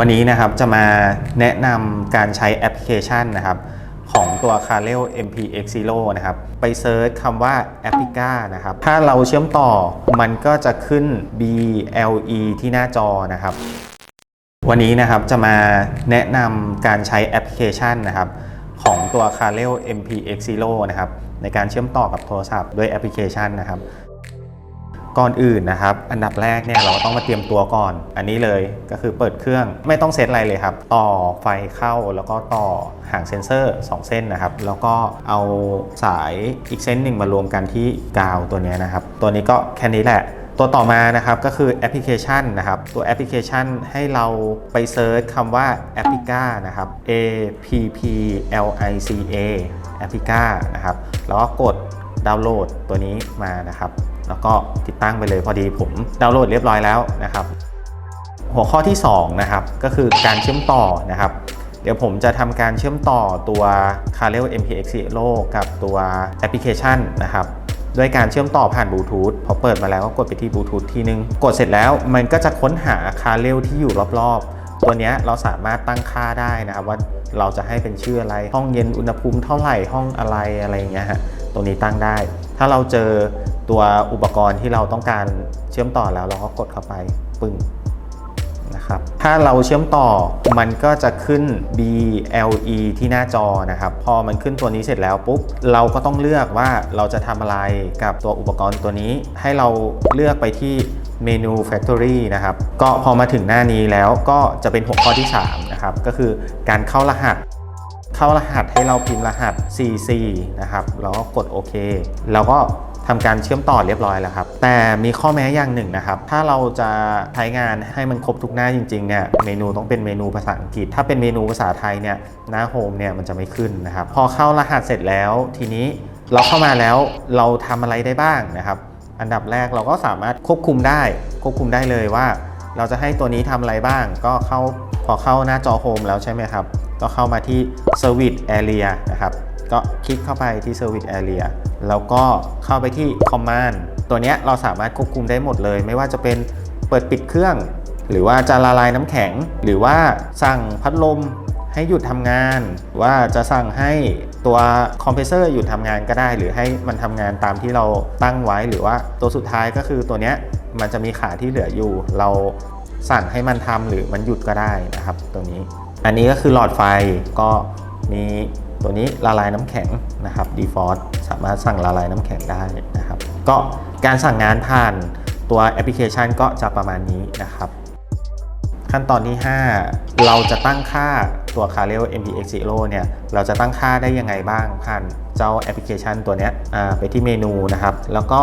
วันนี้นะครับจะมาแนะนำการใช้แอปพลิเคชันนะครับของตัว c a r e l MPX Zero นะครับ ไปเซิร์ชคำว่า a p p i c a นะครับ ถ้าเราเชื่อมต่อมันก็จะขึ้น BLE ที่หน้าจอนะครับ วันนี้นะครับจะมาแนะนำการใช้แอปพลิเคชันนะครับของตัว c a r e l MPX Zero นะครับในการเชื่อมต่อกับโทรศัพท์ด้วยแอปพลิเคชันนะครับ ก่อนอื่นนะครับ อันดับแรกเนี่ยเราต้องมาเตรียมตัวก่อน อันนี้เลยก็คือเปิดเครื่องไม่ต้องเซตอะไรเลยครับ ต่อไฟเข้าแล้วก็ต่อหางเซนเซอร์ 2 เส้นนะครับ แล้วก็เอาสายอีกเส้นหนึ่งมารวมกันที่กาวตัวนี้นะครับ ตัวนี้ก็แค่นี้แหละตัวต่อมานะครับก็คือแอปพลิเคชันนะครับ ตัวแอปพลิเคชันให้เราไปเซิร์ชคำว่า a p p i c a นะครับ A P P L I C A a p p i c a นะครับ แล้วก็กดดาวน์โหลดตัวนี้มานะครับ แล้วก็ติดตั้งไปเลยพอดีผมดาวน์โหลดเรียบร้อยแล้วนะครับ หัวข้อที่2นะครับก็คือการเชื่อมต่อนะครับ เดี๋ยวผมจะทำการเชื่อมต่อตัว c a r e l MPX Zero กับตัวแอปพลิเคชันนะครับด้วยการเชื่อมต่อผ่านบลูทูธพอเปิดมาแล้วก็กดไปที่บลูทูธทีนึง กดเสร็จแล้วมันก็จะค้นหา c a r e l ที่อยู่รอบๆ ตัวนี้เราสามารถตั้งค่าได้นะครับว่าเราจะให้เป็นชื่ออะไรห้องเย็นอุณหภูมิเท่าไหร่ห้องอะไรอะไรอย่างเงี้ยฮะตรงนี้ตั้งได้ ถ้าเราเจอ ตัวอุปกรณ์ที่เราต้องการเชื่อมต่อแล้วเราก็กดเข้าไปปึ้งนะครับถ้าเราเชื่อมต่อมันก็จะขึ้น BLE ที่หน้าจอนะครับ พอมันขึ้นตัวนี้เสร็จแล้วปุ๊บเราก็ต้องเลือกว่าเราจะทำอะไรกับตัวอุปกรณ์ตัวนี้ ให้เราเลือกไปที่เมนู Factory นะครับ ก็พอมาถึงหน้านี้แล้วก็จะเป็นหัวข้อที่ 3 นะครับ ก็คือการเข้ารหัส เข้ารหัสให้เราพิมพ์รหัส CC นะครับ แล้วก็กดโอเค แล้วก็ ทำการเชื่อมต่อเรียบร้อยแล้วครับ แต่มีข้อแม้อย่างหนึ่งนะครับ ถ้าเราจะใช้งานให้มันครบทุกหน้าจริงๆเนี่ยเมนูต้องเป็นเมนูภาษาอังกฤษ ถ้าเป็นเมนูภาษาไทยเนี่ยหน้าโฮมเนี่ยมันจะไม่ขึ้นนะครับ พอเข้ารหัสเสร็จแล้วทีนี้เราเข้ามาแล้วเราทำอะไรได้บ้างนะครับ อันดับแรกเราก็สามารถควบคุมได้ ควบคุมได้เลยว่า เราจะให้ตัวนี้ทำอะไรบ้าง ก็เข้าพอเข้าหน้าจอโฮมแล้วใช่ไหมครับ ก็เข้ามาที่ Service Area นะครับ ก็คลิกเข้าไปที่ Service Area แล้วก็เข้าไปที่ Command ตัวนี้เราสามารถควบคุมได้หมดเลย ไม่ว่าจะเป็นเปิดปิดเครื่อง หรือว่าจะละลายน้ำแข็ง หรือว่าสั่งพัดลมให้หยุดทำงาน ว่าจะสั่งให้ตัวคอมเพรสเซอร์หยุดทำงานก็ได้ หรือให้มันทำงานตามที่เราตั้งไว้ หรือว่าตัวสุดท้ายก็คือตัวนี้มันจะมีขาที่เหลืออยู่ เราสั่งให้มันทำหรือมันหยุดก็ได้นะครับ ตัวนี้ อันนี้ก็คือหลอดไฟก็มี ตัวนี้ละลายน้ำแข็งนะครับ default สามารถสั่งละลายน้ำแข็งได้นะครับ ก็การสั่งงานผ่านตัวแอปพลิเคชันก็จะประมาณนี้นะครับ ขั้นตอนที่ 5 เราจะตั้งค่าตัว c a r e l MPX Zero เนี่ยเราจะตั้งค่าได้ยังไงบ้างผ่านเจ้าแอปพลิเคชันตัวเนี้ยไปที่เมนูนะครับ แล้วก็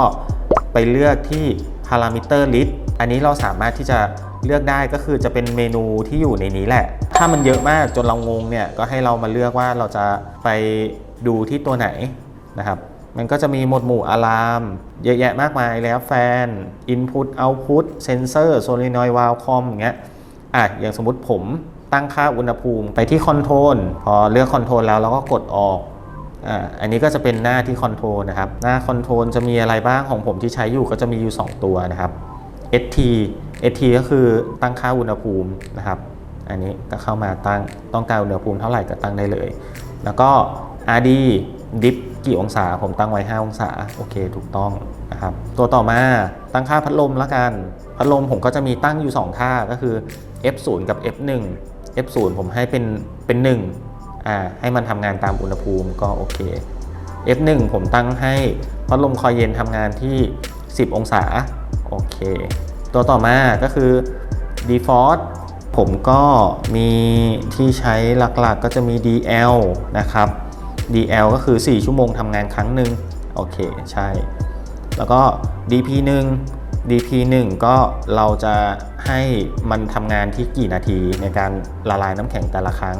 ไปเลือกที่ parameter list อันนี้เราสามารถที่จะ เลือกได้ก็คือจะเป็นเมนูที่อยู่ในนี้แหละ ถ้ามันเยอะมากจนเรางงเนี่ยก็ให้เรามาเลือกว่าเราจะไปดูที่ตัวไหนนะครับมันก็จะมีหมวดหมู่อะลาม เยอะแยะมากมายแล้วแฟน Input Output Sensor Solenoid Valve Com อย่างเงี้ยอะอย่างสมมติผมตั้งค่าอุณหภูมิไปที่คอนโทรลพอเลือกคอนโทรลแล้วเราก็กดออกอ่าอันนี้ก็จะเป็นหน้าที่คอนโทรลนะครับ หน้าคอนโทรลจะมีอะไรบ้างของผมที่ใช้อยู่ก็จะมีอยู่ 2 ตัวนะครับ ST ST ก็คือตั้งค่าอุณหภูมินะครับ อันนี้ก็เข้ามาตั้งต้องการอุณหภูมิเท่าไหร่ก็ตั้งได้เลย แล้วก็ RD dip กี่องศาผมตั้งไว้ 5 องศา โอเค ถูกต้องนะครับ ตัวต่อมาตั้งค่าพัดลมแล้วกัน พัดลมผมก็จะมีตั้งอยู่ 2 ค่าก็คือ F0 กับ F1 F0 ผมให้เป็นเป็น 1 อ่า ให้มันทำงานตามอุณหภูมิก็โอเค F1 ผมตั้งให้พัดลมคอยเย็นทำงานที่ 10 องศา โอเค ตัวต่อมาก็คือ default ผมก็มีที่ใช้หลักๆก็จะมี DL นะครับ DL ก็คือ 4 ชั่วโมงทำงานครั้งหนึ่งโอเคใช่ แล้วก็ DP1 DP1 ก็เราจะให้มันทำงานที่กี่นาทีในการละลายน้ำแข็งแต่ละครั้ง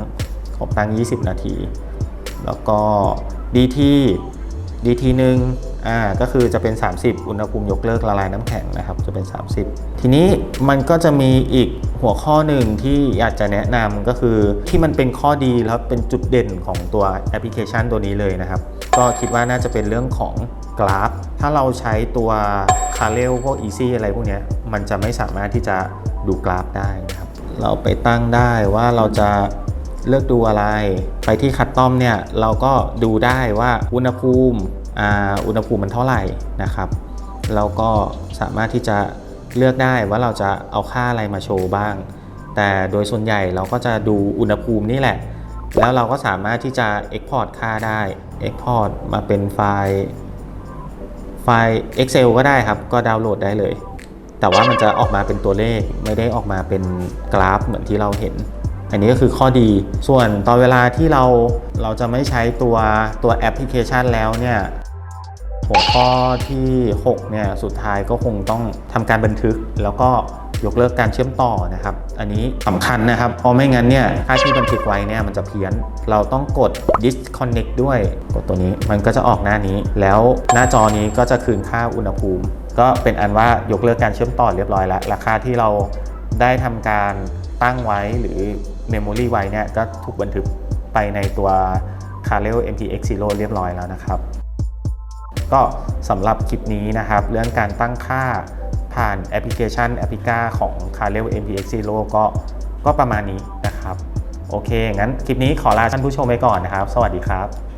ผมตั้ง 20 นาที แล้วก็ DT DT1 อ่าก็คือจะเป็น 30 อุณหภูมิยกเลิกละลายน้ำแข็งนะครับจะเป็น 30 ทีนี้มันก็จะมีอีกหัวข้อหนึ่งที่อยากจะแนะนำก็คือที่มันเป็นข้อดีแล้วเป็นจุดเด่นของตัวแอปพลิเคชันตัวนี้เลยนะครับ ก็คิดว่าน่าจะเป็นเรื่องของกราฟ ถ้าเราใช้ตัว c a r e l พวก Easy อะไรพวกนี้มันจะไม่สามารถที่จะดูกราฟได้นะครับ เราไปตั้งได้ว่าเราจะเลือกดูอะไร ไปที่คัดต้อมเนี่ยเราก็ดูได้ว่าอุณหภูมิ อุณหภูมิมันเท่าไหร่นะครับเราก็สามารถที่จะเลือกได้ว่าเราจะเอาค่าอะไรมาโชว์บ้าง แต่โดยส่วนใหญ่เราก็จะดูอุณหภูมินี่แหละ แล้วเราก็สามารถที่จะ Export ค่าได้ Export มาเป็นไฟล์ไฟล์ Excel ก็ได้ครับ ก็ดาวน์โหลดได้เลย แต่ว่ามันจะออกมาเป็นตัวเลขไม่ได้ออกมาเป็นกราฟเหมือนที่เราเห็น อันนี้ก็คือข้อดีส่วนตอนเวลาที่เรา เราจะไม่ใช้ตัวตัวแอปพลิเคชันแล้วเนี่ยหัวข้อที่6เนี่ยสุดท้ายก็คงต้องทำการบันทึกแล้วก็ยกเลิกการเชื่อมต่อนะครับ อันนี้สำคัญนะครับ เพราะไม่งั้นเนี่ยค่าที่บันทึกไว้เนี่ยมันจะเพี้ยน เราต้องกด disconnect ด้วย กดตัวนี้มันก็จะออกหน้านี้ แล้วหน้าจอนี้ก็จะคืนค่าอุณหภูมิ ก็เป็นอันว่ายกเลิกการเชื่อมต่อเรียบร้อยแล้ว ราคาที่เราได้ทำการตั้งไว้หรือ memory ไว้เนี่ยก็ถูกบันทึก ไปในตัว c a r e l MTX Zero เรียบร้อยแล้วนะครับ ก็สำหรับคลิปนี้นะครับ เรื่องการตั้งค่าผ่านแอปพลิเคชันแอปพิก้าของ c a r e l MTX Zero ก็ก็ประมาณนี้นะครับ โอเค งั้นคลิปนี้ขอลาท่านผู้ชมไปก่อนนะครับ สวัสดีครับ